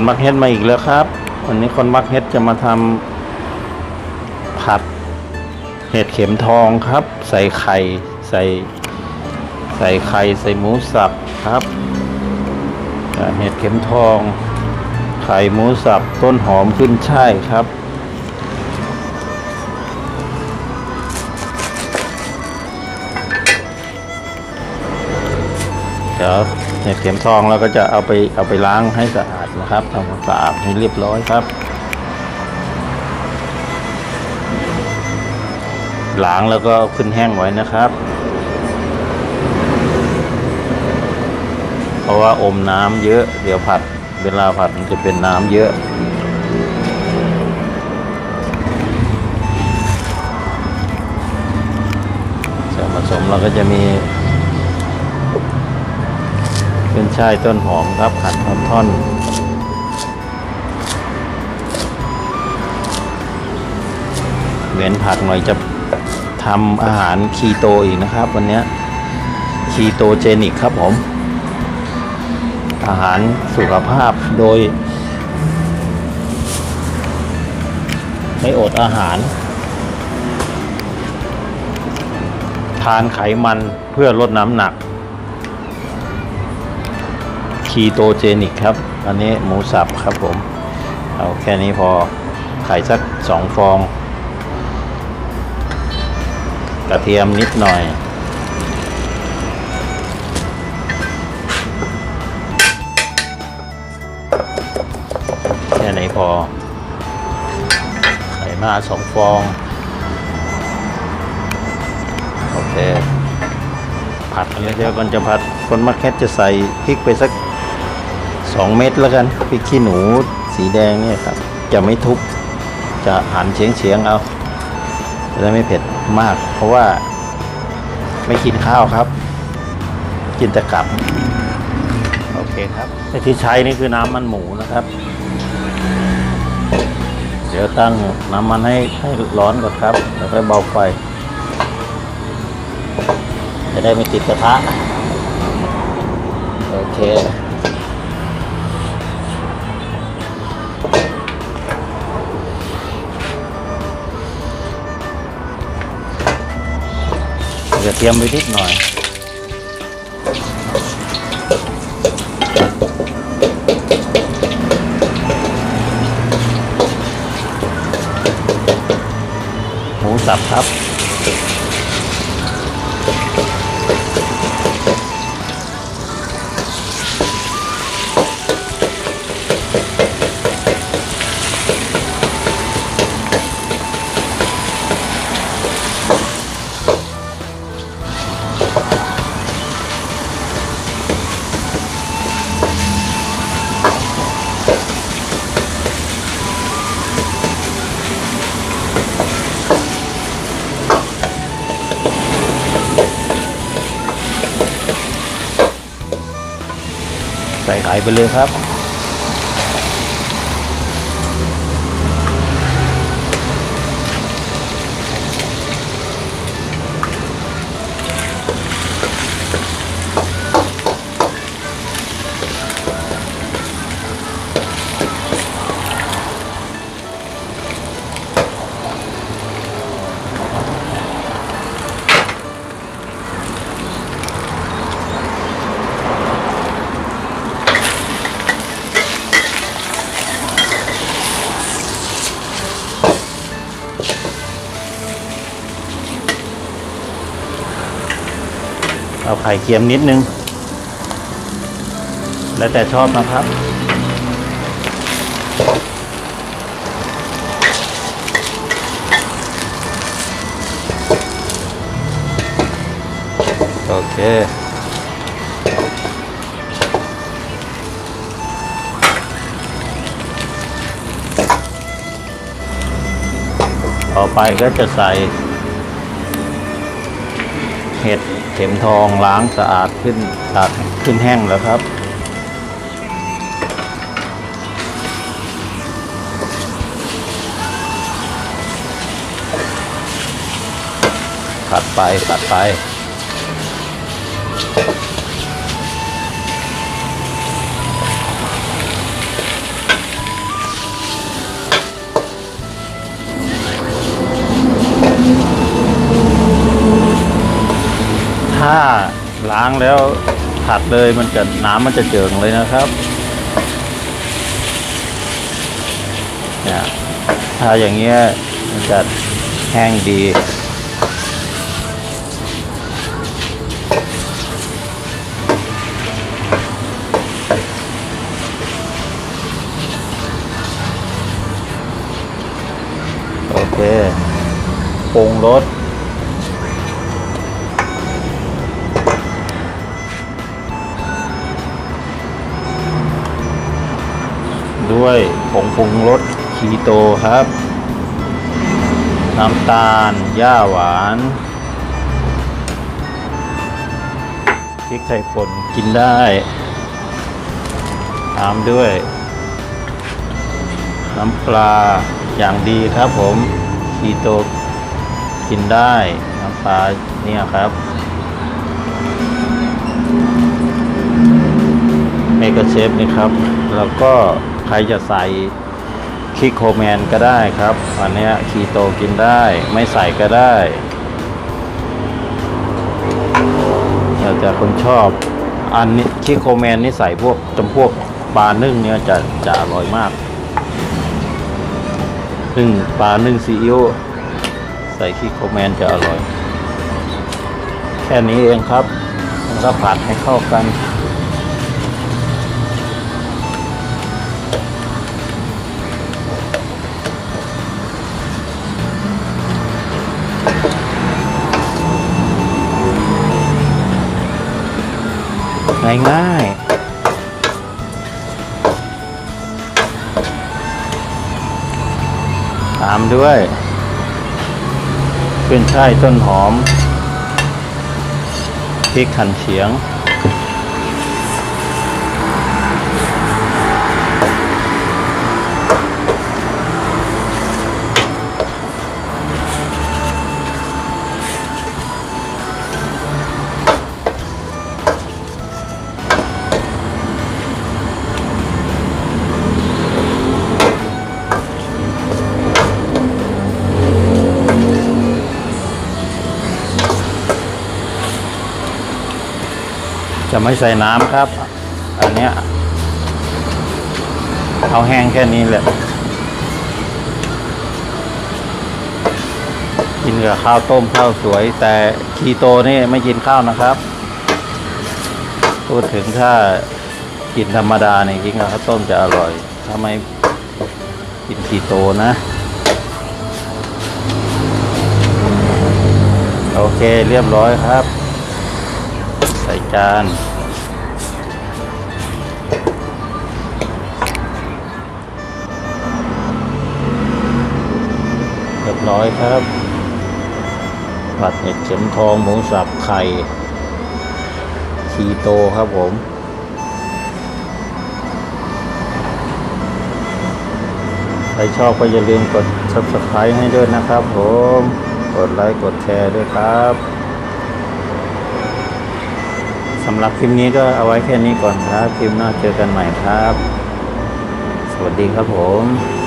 คนมักเฮ็ดมาอีกแล้วครับ วันนี้คนมักเฮ็ดจะมาทำผัดเห็ดเข็มทองครับ ใส่ไข่ใส่ ใส่ไข่ใส่หมูสับครับเห็ดเข็มทอง ไข่หมูสับต้นหอมขึ้นช่ายครับเดี๋ยวเห็ดเข็มทองเราก็จะเอาไปเอาไปล้างให้สะอาด นะครับทำความสะอาดให้เรียบร้อยครับ ล้างแล้วก็ขึ้นแห้งไว้นะครับ เพราะว่าอมน้ำเยอะ เดี๋ยวผัดเวลาผัดมันจะเป็นน้ำเยอะส่วนผสมเราก็จะมีเป็นช่ายต้นหอมครับหั่นท่อน เว้นผักหน่อยจะทำอาหารคีโตอีกนะครับ วันนี้คีโตเจนิกครับผม อาหารสุขภาพโดย ไม่อดอาหาร ทานไขมันเพื่อลดน้ำหนัก คีโตเจนิกครับ อันนี้หมูสับครับผม เอาแค่นี้พอไข่สักสองฟอง กระเทียมนิดหน่อยแค่ไหนพอไข่มาสองฟอง โอเค ผัดเลยเดี๋ยวก่อนจะผัดคนมักแคทจะใส่พริกไปสักสองเม็ดแล้วกันพริกขี้หนูสีแดงเนี่ยครับ จะไม่ทุบจะหั่นเฉียงเฉียงๆเอาจะได้ไม่เผ็ด มาก เพราะว่าไม่กินข้าวครับ กินแต่กลับ โอเคครับไอ้ที่ใช้นี่คือน้ำมันหมูนะครับ เดี๋ยวตั้งน้ำมันให้ให้ร้อนก่อนครับ แล้วค่อยเบาไฟ จะได้ไม่ติดกระทะ โอเค กระเทียมไปนิดหน่อยหมูสับครับ ใส่ขายไปเลยครับ เอาไข่เค็มนิดนึง แล้วแต่ชอบนะครับ โอเคต่อไปก็จะใส่ เห็ดเข็มทองล้างสะอาดขึ้นสะอาดขึ้นแห้งแล้วครับผัดไปผัดไป ล้างแล้วผัดเลยมันจะน้ำมันจะเจิงเลยนะครับเนี่ยถ้าอย่างเงี้ยมันจะแห้งดีโอเคปรุงรส ด้วยผงปรุงรสคีโตครับ น้ำตาลย่าหวานพริกไทยป่นกินได้ตามด้วย น้ำปลาอย่างดีครับผมคีโตกินได้น้ำปลาเนี่ยครับเมกะเชฟนี่ครับ แล้วก็ ครจะใส่คิโคแมนก็ได้ครับ อันนี้คีโตกินได้ไม่ใส่ก็ได้แล้วแต่คนชอบ อันนี้คิโคแมนนี่ใส่พวกจำพวกปลานึ่งเนี่ยจะจะอร่อยมากนึ่งปลานึ่งซีอิ๊วใส่คิโคแมนจะอร่อย แค่นี้เองครับแล้วก็ผัดให้เข้ากัน ง่าย ตามด้วยเป็นช่ายต้นหอมพริกขันเฉียง จะไม่ใส่น้ำครับ อันเนี้ยเอาแห้งแค่นี้แหละ กินกับข้าวต้มข้าวสวย แต่คีโตนี่ไม่กินข้าวนะครับ พูดถึงถ้ากินธรรมดาเนี่ยกินกับข้าวต้มจะอร่อยถ้าไม่กินคีโตนะโอเคเรียบร้อยครับ จานเรียบร้อยครับ ผัดเห็ดเข็มทองหมูสับไข่คีโตครับผมใครชอบก็อย่าลืมกด subscribe ให้ด้วยนะครับผม กดไลค์ กดแชร์ด้วยครับำหรับคลิปนี้ก็เอาไว้แค่นี้ก่อนครับ คลิปหน้าเจอกันใหม่ครับ สวัสดีครับผม